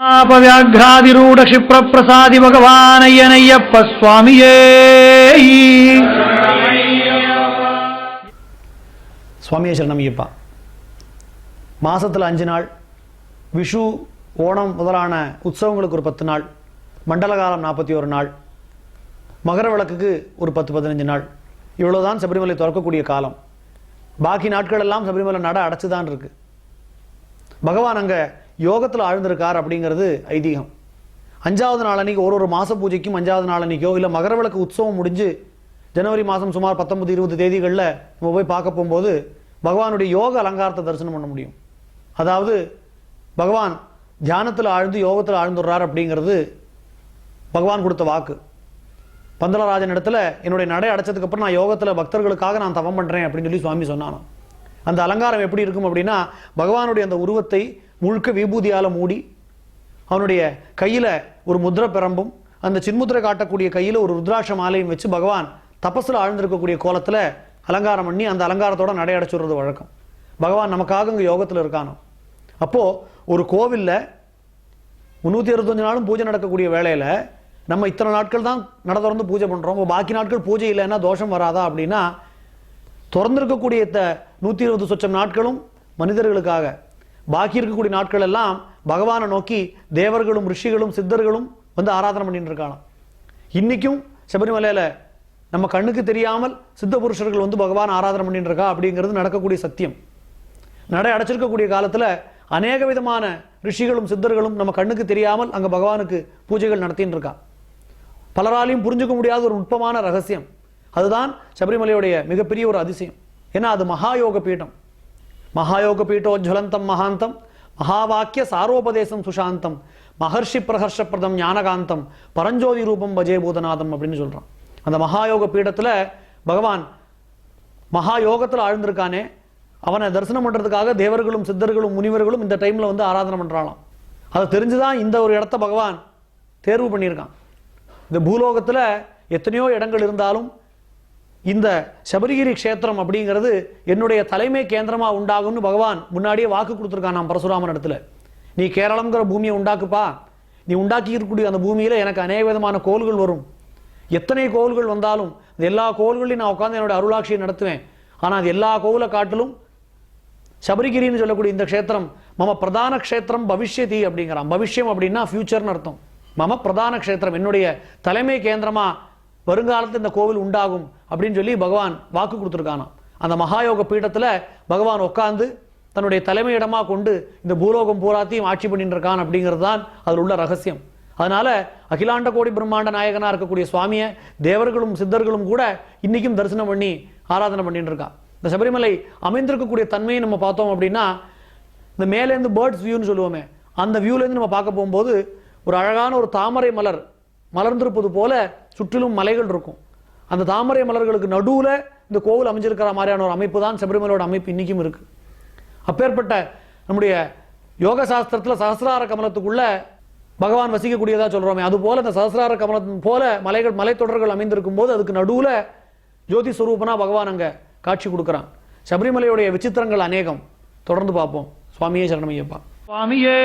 ஆபவியாகிராதிரூட பகவானையனையப்ப சுவாமியே சுவாமியே சரணமையப்பா மாசத்துல அஞ்சு நாள் விஷு ஓணம் முதலான உற்சவங்களுக்கு ஒரு பத்து நாள் மண்டல காலம் நாற்பத்தி ஒரு நாள் மகர விளக்குக்கு ஒரு பத்து பதினஞ்சு நாள் இவ்வளவுதான் சபரிமலை திறக்கக்கூடிய காலம் பாக்கி நாட்கள் எல்லாம் சபரிமலை நட அடைச்சு தான் இருக்கு பகவான் அங்க யோகத்தில் ஆழ்ந்திருக்கார் அப்படிங்கிறது ஐதீகம். அஞ்சாவது நாள் அன்றைக்கி ஒரு ஒரு மாத பூஜைக்கும் அஞ்சாவது நாள் அன்றைக்கோ இல்லை மகர விளக்கு உற்சவம் முடிஞ்சு ஜனவரி மாதம் சுமார் பத்தொன்பது இருபது தேதிகளில் நம்ம போய் பார்க்க போகும்போது பகவானுடைய யோக அலங்காரத்தை தரிசனம் பண்ண முடியும். அதாவது பகவான் தியானத்தில் ஆழ்ந்து யோகத்தில் ஆழ்ந்துடுறார் அப்படிங்கிறது பகவான் கொடுத்த வாக்கு. பந்தளராஜன் இடத்துல என்னுடைய நடை அடைச்சதுக்கப்புறம் நான் யோகத்தில் பக்தர்களுக்காக நான் தவம் பண்ணுறேன் அப்படின்னு சொல்லி சுவாமி சொன்னானோ அந்த அலங்காரம் எப்படி இருக்கும் அப்படின்னா பகவானுடைய அந்த உருவத்தை முழுக்க விபூதியால் மூடி அவனுடைய கையில் ஒரு முத்திர பிரம்பும் அந்த சின்முத்திரை காட்டக்கூடிய கையில் ஒரு ருத்ராட்ச மாலையும் வச்சு பகவான் தபஸில் ஆழ்ந்திருக்கக்கூடிய கோலத்தில் அலங்காரம் பண்ணி அந்த அலங்காரத்தோட நடையடைச்சுடுறது வழக்கம். பகவான் நமக்காக இங்கே யோகத்தில் இருக்கானோ? அப்போ ஒரு கோவிலில் முந்நூற்றி அறுபத்தஞ்சு நாளும் பூஜை நடக்கக்கூடிய வேலையில் நம்ம இத்தனை நாட்கள் தான் நட திறந்து பூஜை பண்ணுறோம் பாக்கி நாட்கள் பூஜை இல்லைன்னா தோஷம் வராதா அப்படின்னா திறந்திருக்கக்கூடிய இந்த நூற்றி இருபது சொச்சம் நாட்களும் மனிதர்களுக்காக பாக்கி இருக்கக்கூடிய நாட்கள் எல்லாம் பகவானை நோக்கி தேவர்களும் ரிஷிகளும் சித்தர்களும் வந்து ஆராதனை பண்ணிட்டு இருக்காங்க சபரிமலையில் நம்ம கண்ணுக்கு தெரியாமல் சித்த புருஷர்கள் வந்து பகவான் ஆராதனை பண்ணிட்டு இருக்கா அப்படிங்கிறது நடக்கக்கூடிய சத்தியம். நடை அடைச்சிருக்கக்கூடிய காலத்தில் அநேக விதமான ரிஷிகளும் சித்தர்களும் நம்ம கண்ணுக்கு தெரியாமல் அங்கே பகவானுக்கு பூஜைகள் நடத்தின்னு இருக்கா. பலராலையும் புரிஞ்சுக்க முடியாத ஒரு நுட்பமான ரகசியம். அதுதான் சபரிமலையுடைய மிகப்பெரிய ஒரு அதிசயம். ஏன்னா அது மகாயோக பீடம். மகாயோக பீட்டோஜ்வலந்தம் மகாந்தம் மகாவாக்கிய சாரோபதேசம் சுஷாந்தம் மகர்ஷி பிரகர்ஷப்பிரதம் ஞானகாந்தம் பரஞ்சோதி ரூபம் பஜே பூதநாதம் அப்படின்னு சொல்கிறான் அந்த மகாயோக பீடத்தில் பகவான் மகாயோகத்தில் ஆழ்ந்திருக்கானே அவனை தரிசனம் பண்ணுறதுக்காக தேவர்களும் சித்தர்களும் முனிவர்களும் இந்த டைமில் வந்து ஆராதனை பண்ணுறாளாம் அதை தெரிஞ்சுதான் இந்த ஒரு இடத்த பகவான் தேர்வு பண்ணியிருக்கான். இந்த பூலோகத்தில் எத்தனையோ இடங்கள் இருந்தாலும் இந்த சபரிகிரி க்ஷேத்திரம் அப்படிங்கிறது என்னுடைய தலைமை கேந்திரமாக உண்டாகும்னு பகவான் முன்னாடியே வாக்கு கொடுத்துருக்கான் நான் பரசுராமன் இடத்துல. நீ கேரளம்ங்கிற பூமியை உண்டாக்குப்பா. நீ உண்டாக்கி இருக்கக்கூடிய அந்த பூமியில் எனக்கு அநேக விதமான கோள்கள் வரும். எத்தனை கோள்கள் வந்தாலும் இந்த எல்லா கோள்களையும் நான் உட்காந்து என்னோட அருளாட்சியை நடத்துவேன். ஆனால் அது எல்லா கோவிலை காட்டிலும் சபரிகிரின்னு சொல்லக்கூடிய இந்த க்ஷேத்திரம் மம பிரதான க்ஷேத்திரம் பவிஷ்யதி அப்படிங்கிறான். பவிஷ்யம் அப்படின்னா ஃபியூச்சர்னு அர்த்தம். மம பிரதான க்ஷேத்திரம் என்னுடைய தலைமை கேந்திரமாக வருங்காலத்தில் இந்த கோவில் உண்டாகும். அப்படின்னு சொல்லி பகவான் வாக்கு கொடுத்துருக்கானாம். அந்த மகாயோக பீடத்தில் பகவான் உட்காந்து தன்னுடைய தலைமையிடமாக கொண்டு இந்த பூலோகம் பூராத்தையும் ஆட்சி பண்ணிட்டு இருக்கான் அப்படிங்கிறது தான் அதில் உள்ள ரகசியம். அதனால அகிலாண்ட கோடி பிரம்மாண்ட நாயகனாக இருக்கக்கூடிய சுவாமியை தேவர்களும் சித்தர்களும் கூட இன்றைக்கும் தரிசனம் பண்ணி ஆராதனை பண்ணிட்டு இருக்கான் இந்த சபரிமலை அமைந்திருக்கக்கூடிய தன்மையை நம்ம பார்த்தோம் அப்படின்னா இந்த மேலேருந்து பேர்ட்ஸ் வியூன்னு சொல்லுவோமே அந்த வியூலேருந்து நம்ம பார்க்க போகும்போது ஒரு அழகான ஒரு தாமரை மலர் மலர்ந்திருப்பது போல சுற்றிலும் மலைகள் இருக்கும். அந்த தாமரை மலர்களுக்கு நடுவுல இந்த கோவில் அமைஞ்சிருக்கிற மாதிரியான ஒரு அமைப்பு தான் சபரிமலையோட அமைப்பு இன்றைக்கும் இருக்கு. அப்பேற்பட்ட நம்முடைய யோக சாஸ்திரத்துல சஹசிரார கமலத்துக்குள்ள பகவான் வசிக்கக்கூடியதாக சொல்றோமே. அது போல சஹசிரார கமலத்தின் போல மலைகள் மலைத்தொடர்கள் அமைந்திருக்கும் போது அதுக்கு நடுவுல ஜோதி ஸ்வரூபனாக பகவான் அங்க காட்சி கொடுக்குறான். சபரிமலையுடைய விசித்திரங்கள் அநேகம். தொடர்ந்து பார்ப்போம். சுவாமியே சரணமையப்பா. சுவாமியே